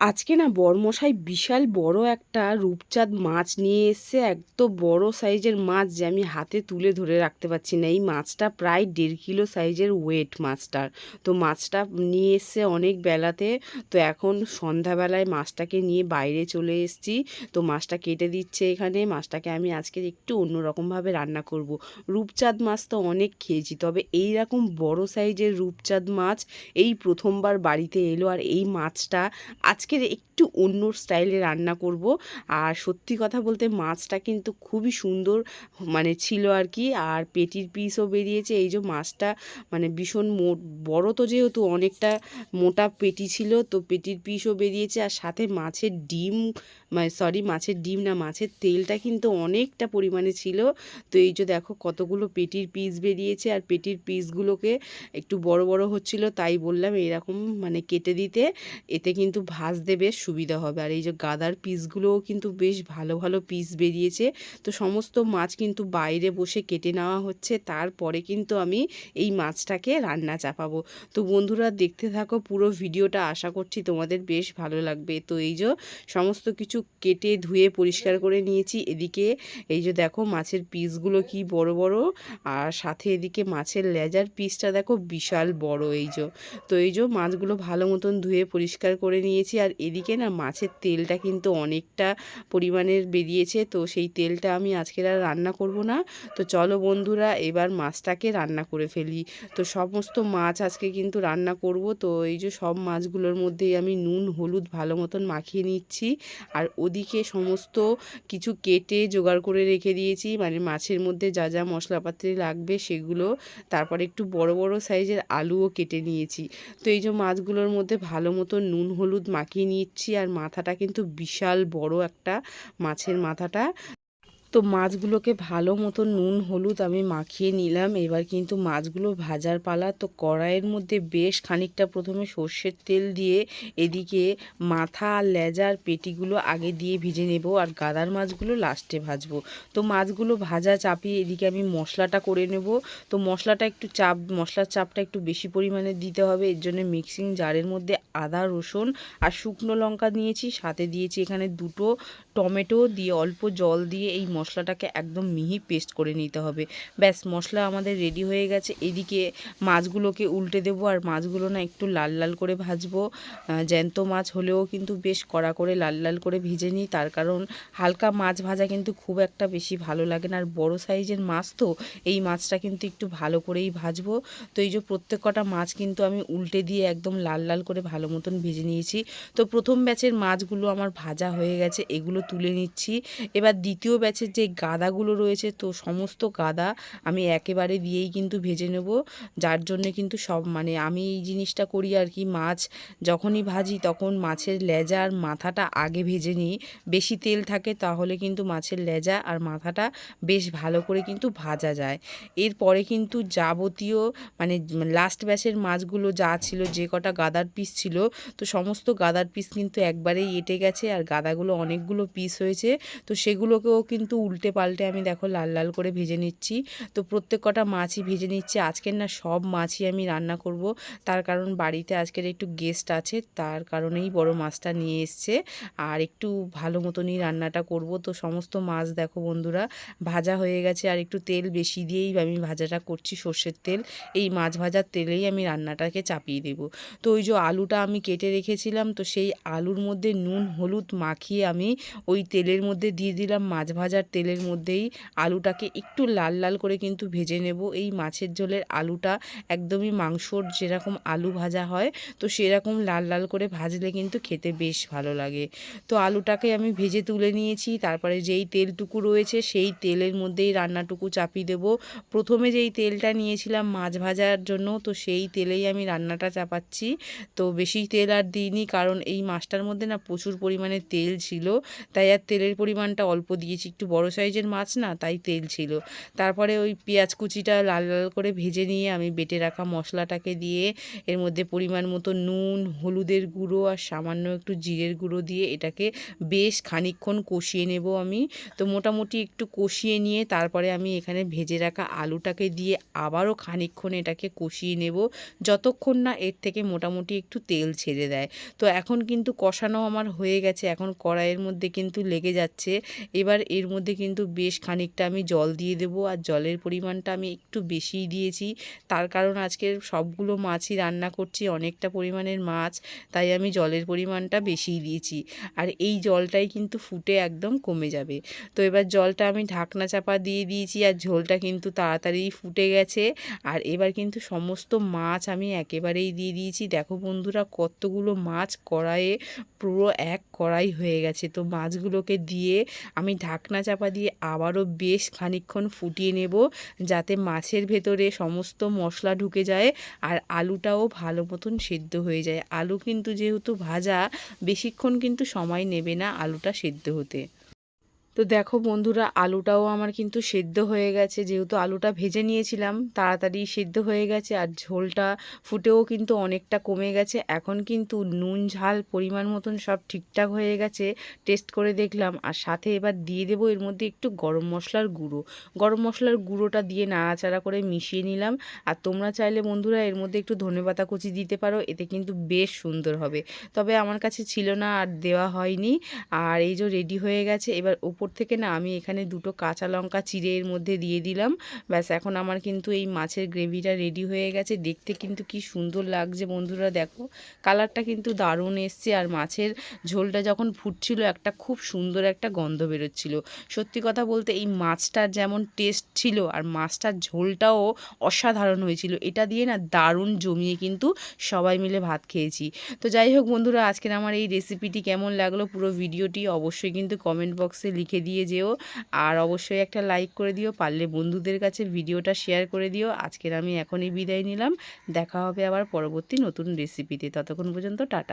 আজকে না বরমশাই বিশাল বড় একটা রূপচাঁদ মাছ নিয়ে এসছে, এত বড় সাইজের মাছ যে আমি হাতে তুলে ধরে রাখতে পারছি না। এই মাছটা প্রায় দেড় কিলো সাইজের ওয়েট মাছটার। তো মাছটা নিয়ে এসছে অনেক বেলাতে। তো এখন সন্ধ্যাবেলায় মাছটাকে নিয়ে বাইরে চলে এসেছি। তো মাছটা কেটে দিচ্ছে এখানে। মাছটাকে আমি আজকে একটু অন্যরকমভাবে রান্না করব। রূপচাঁদ মাছ তো অনেক খেয়েছি, তবে এই রকম বড় সাইজের রূপচাঁদ মাছ এই প্রথমবার বাড়িতে এলো আর এই মাছটা আজকের একটু অন্য স্টাইলে রান্না করব। আর সত্যি কথা বলতে মাছটা কিন্তু খুবই সুন্দর মানে ছিল আর কি। আর পেটির পিসও বেরিয়েছে। এই যে মাছটা মানে ভীষণ বড় তো যেহেতু অনেকটা মোটা পেটি ছিল, তো পেটির পিসও বেরিয়েছে। আর সাথে মাছের ডিম সরি মাছের ডিম না, মাছের তেলটা কিন্তু অনেকটা পরিমাণে ছিল। তো এই যে দেখো কতগুলো পেটির পিস বেরিয়েছে আর পেটির পিসগুলোকে একটু বড় বড় হচ্ছিল, তাই বললাম এরকম মানে কেটে দিতে, এতে কিন্তু ভাজতে বেশ সুবিধা হবে। আর এই যে গাদার পিসগুলোও কিন্তু বেশ ভালো ভালো পিস বেরিয়েছে। তো সমস্ত মাছ কিন্তু বাইরে বসে কেটে নেওয়া হচ্ছে, তারপরে কিন্তু আমি এই মাছটাকে রান্না চাপাবো। তো বন্ধুরা দেখতে থাকো পুরো ভিডিওটা, আশা করছি তোমাদের বেশ ভালো লাগবে। তো এই যে সমস্ত কিছু কেটে ধুয়ে পরিষ্কার করে নিয়েছি। এদিকে এই যে দেখো মাছের পিসগুলো কি বড় বড়, আর সাথে এদিকে মাছের লেজার পিসটা দেখো বিশাল বড় এই যে। তো এই যে মাছগুলো ভালো মতন ধুয়ে পরিষ্কার করে নিয়েছি, আর এদিকে না মাছের তেলটা কিন্তু অনেকটা পরিমাণের বেরিয়েছে, তো সেই তেলটা আমি আজকের আর রান্না করব না। তো চলো বন্ধুরা, এবার মাছটাকে রান্না করে ফেলি। তো সমস্ত মাছ আজকে কিন্তু রান্না করব, তো এই যে সব মাছগুলোর মধ্যেই আমি নুন, হলুদ ভালো মতন মাখিয়ে নিচ্ছি। আর ওদিকে সমস্ত কিছু কেটে জোগাড় করে রেখে দিয়েছি। মানে মাছের মধ্যে যা যা মশলাপাতি লাগবে সেগুলো। তারপরে একটু বড় বড় সাইজের আলুও কেটে নিয়েছি। তো এই যে মাছগুলোর মধ্যে ভালো মতো নুন, হলুদ মাখিয়ে নিচ্ছি। আর মাথাটা কিন্তু বিশাল বড় একটা মাছের মাথাটা। তো মাছগুলোকে ভালো মতো নুন, হলুদ আমি মাখিয়ে নিলাম। এবার কিন্তু মাছগুলো ভাজার পালা। তো কড়াইয়ের মধ্যে বেশ খানিকটা প্রথমে সর্ষের তেল দিয়ে এদিকে মাথা আর লেজার পেটিগুলো আগে দিয়ে ভেজে নেব আর গাদার মাছগুলো লাস্টে ভাজবো। তো মাছগুলো ভাজা চাপিয়ে এদিকে আমি মশলাটা করে নেব। তো মশলাটা একটু চাপ, মশলার চাপটা একটু বেশি পরিমাণে দিতে হবে। এর জন্য মিক্সিং জারের মধ্যে আদা, রসুন আর শুকনো লঙ্কা নিয়েছি। সাথে দিয়েছি এখানে দুটো টমেটো। দিয়ে অল্প জল দিয়ে এই মশলাটাকে একদম মিহি পেস্ট করে নিতে হবে। ব্যাস, মশলা আমাদের রেডি হয়ে গেছে। এদিকে মাছগুলোকে উল্টে দেবো আর মাছগুলো না একটু লাল লাল করে ভাজবো। জ্যান্ত মাছ হলেও কিন্তু বেশ কড়া করে লাল লাল করে ভেজে নিই। তার কারণ হালকা মাছ ভাজা কিন্তু খুব একটা বেশি ভালো লাগে না। আর বড়ো সাইজের মাছ তো, এই মাছটা কিন্তু একটু ভালো করেই ভাজবো। তো এই যে প্রত্যেক কটা মাছ কিন্তু আমি উল্টে দিয়ে একদম লাল লাল করে ভালো মতন ভেজে নিয়েছি। তো প্রথম ব্যাচের মাছগুলো আমার ভাজা হয়ে গেছে, এগুলো তুলে নিচ্ছি। এবার দ্বিতীয় ব্যাচের যে গাদাগুলো রয়েছে, তো সমস্ত গাদা আমি একেবারে দিয়েই কিন্তু ভেজে নেব। যার জন্যে কিন্তু সব মানে আমি এই জিনিসটা করি আর কি, মাছ যখনই ভাজি তখন মাছের লেজা আর মাথাটা আগে ভেজে নিই। বেশি তেল থাকে তাহলে কিন্তু মাছের লেজা আর মাথাটা বেশ ভালো করে কিন্তু ভাজা যায়। এরপরে কিন্তু যাবতীয় মানে লাস্ট ব্যাচের মাছগুলো যা ছিল, যে কটা গাদার পিস ছিল, তো সমস্ত গাদার পিস কিন্তু একবারেই এঁটে গেছে আর গাদাগুলো অনেকগুলো পিস হয়েছে। তো সেগুলোকেও কিন্তু উল্টে পাল্টে আমি দেখো লাল লাল করে ভেজে নিচ্ছি। তো প্রত্যেক কটা মাছই ভেজে নিচ্ছি। আজকের না সব মাছই আমি রান্না করব। তার কারণ বাড়িতে আজকের একটু গেস্ট আছে, তার কারণেই বড় মাছটা নিয়ে এসছে। আর একটু ভালো মতনই রান্নাটা করব। তো সমস্ত মাছ দেখো বন্ধুরা, ভাজা হয়ে গেছে। আর একটু তেল বেশি দিয়েই আমি ভাজাটা করছি, সর্ষের তেল। এই মাছ ভাজার তেলেই আমি রান্নাটাকে চাপিয়ে দেব। তো ওই যে আলুটা আমি কেটে রেখেছিলাম, তো সেই আলুর মধ্যে নুন, হলুদ মাখিয়ে আমি ওই তেলের মধ্যে দিয়ে দিলাম মাছ ভাজার তেলের মধ্যেই আলুটাকে একটু লাল লাল করে কিন্তু ভেজে নেব। এই মাছের ঝোলের আলুটা একদমই মাংসর যেরকম আলু ভাজা হয়, তো সেরকম লাল লাল করে ভাজলে কিন্তু খেতে বেশ ভালো লাগে। তো আলুটাকে আমি ভেজে তুলে নিয়েছি, তারপরে যেই তেলটুকু রয়েছে সেই তেলের মধ্যেই রান্নাটুকু চাপিয়ে দেব। প্রথমে যেই তেলটা নিয়েছিলাম মাছ ভাজার জন্য, তো সেই তেলেই আমি রান্নাটা চাপাচ্ছি। তো বেশি তেল আর দিইনি, কারণ এই মাছটার মধ্যে না প্রচুর পরিমাণে তেল ছিল, তাই আর তেলের পরিমাণটা অল্প দিয়েছি, একটু বড় সাইজের মাছ না, তাই তেল ছিল। তারপরে ওই পেঁয়াজ কুচিটা লাল লাল করে ভেজে নিয়ে আমি বেটে রাখা মশলাটাকে দিয়ে, এর মধ্যে পরিমাণ মতো নুন, হলুদের গুঁড়ো আর সামান্য একটু জিরের গুঁড়ো দিয়ে এটাকে বেশ খানিকক্ষণ কষিয়ে নেব আমি। তো মোটামুটি একটু কষিয়ে নিয়ে তারপরে আমি এখানে ভেজে রাখা আলুটাকে দিয়ে আবারও খানিকক্ষণ এটাকে কষিয়ে নেব। যতক্ষণ না এর থেকে মোটামুটি একটু তেল ছেড়ে দেয়। তো এখন কিন্তু কষানো আমার হয়ে গেছে, এখন কড়াইয়ের মধ্যে কিন্তু লেগে যাচ্ছে। এবার এর মধ্যে কিন্তু বেশ খানিকটা আমি জল দিয়ে দেব আর জলের পরিমাণটা আমি একটু বেশিই দিয়েছি। তার কারণ আজকের সবগুলো মাছই রান্না করছি, অনেকটা পরিমাণের মাছ, তাই আমি জলের পরিমাণটা বেশিই দিয়েছি। আর এই জলটাই কিন্তু ফুটে একদম কমে যাবে। তো এবার জলটা আমি ঢাকনা চাপা দিয়ে দিয়েছি আর ঝোলটা কিন্তু তাড়াতাড়ি ফুটে গেছে। আর এবার কিন্তু সমস্ত মাছ আমি একেবারেই দিয়ে দিয়েছি। দেখো বন্ধুরা, কতগুলো মাছ কড়াইয়ে পুরো এক কড়াই হয়ে গেছে। তো মাছগুলোকে দিয়ে আমি ঢাকনা চাপা দিয়ে আবারও বেশ খানিক্ষণ ফুটিয়ে নেব যাতে মাছের ভেতরে সমস্ত মশলা ঢুকে যায় আর আলুটাও ভালো মতন সেদ্ধ হয়ে যায়। আলু কিন্তু যেহেতু ভাজা, বেশিক্ষণ কিন্তু সময় নেবে না আলুটা সেদ্ধ হতে। তো দেখো বন্ধুরা, আলুটাও আমার কিন্তু সেদ্ধ হয়ে গেছে। যেহেতু আলুটা ভেজে নিয়েছিলাম, তাড়াতাড়ি সেদ্ধ হয়ে গেছে আর ঝোলটা ফুটেও কিন্তু অনেকটা কমে গেছে। এখন কিন্তু নুন, ঝাল, পরিমাণ মতন সব ঠিকঠাক হয়ে গেছে। টেস্ট করে দেখলাম। আর সাথে এবার দিয়ে দেবো এর মধ্যে একটু গরম মশলার গুঁড়ো। গরম মশলার গুঁড়োটা দিয়ে নাড়াচাড়া করে মিশিয়ে নিলাম। আর তোমরা চাইলে বন্ধুরা এর মধ্যে একটু ধনেপাতা কুচি দিতে পারো, এতে কিন্তু বেশ সুন্দর হবে। তবে আমার কাছে ছিল না আর দেওয়া হয়নি। আর এই যে রেডি হয়ে গেছে, এবার উপর থেকে না আমি এখানে দুটো কাঁচা লঙ্কা চিড়ে এর মধ্যে দিয়ে দিলাম। ব্যাস, এখন আমার কিন্তু এই মাছের গ্রেভিটা রেডি হয়ে গেছে। দেখতে কিন্তু কি সুন্দর লাগছে বন্ধুরা, দেখো। কালারটা কিন্তু দারুণ এসছে আর মাছের ঝোলটা যখন ফুটছিল একটা খুব সুন্দর একটা গন্ধ বেরোচ্ছিল। সত্যি কথা বলতে এই মাছটার যেমন টেস্ট ছিল আর মাছটার ঝোলটাও অসাধারণ হয়েছিল। এটা দিয়ে না দারুণ জমিয়ে কিন্তু সবাই মিলে ভাত খেয়েছি। তো যাই হোক বন্ধুরা, আজকের আমার এই রেসিপিটি কেমন লাগল পুরো ভিডিওটি অবশ্যই কিন্তু কমেন্ট বক্সে লিখে দিয়ে যেও। আর অবশ্যই একটা লাইক করে দিও, পারলে বন্ধুদের কাছে ভিডিওটা শেয়ার করে দিও। আজকের আমি এখনই বিদায় নিলাম। দেখা হবে আবার পরবর্তী নতুন রেসিপিতে ততক্ষণ পর্যন্ত টাটা।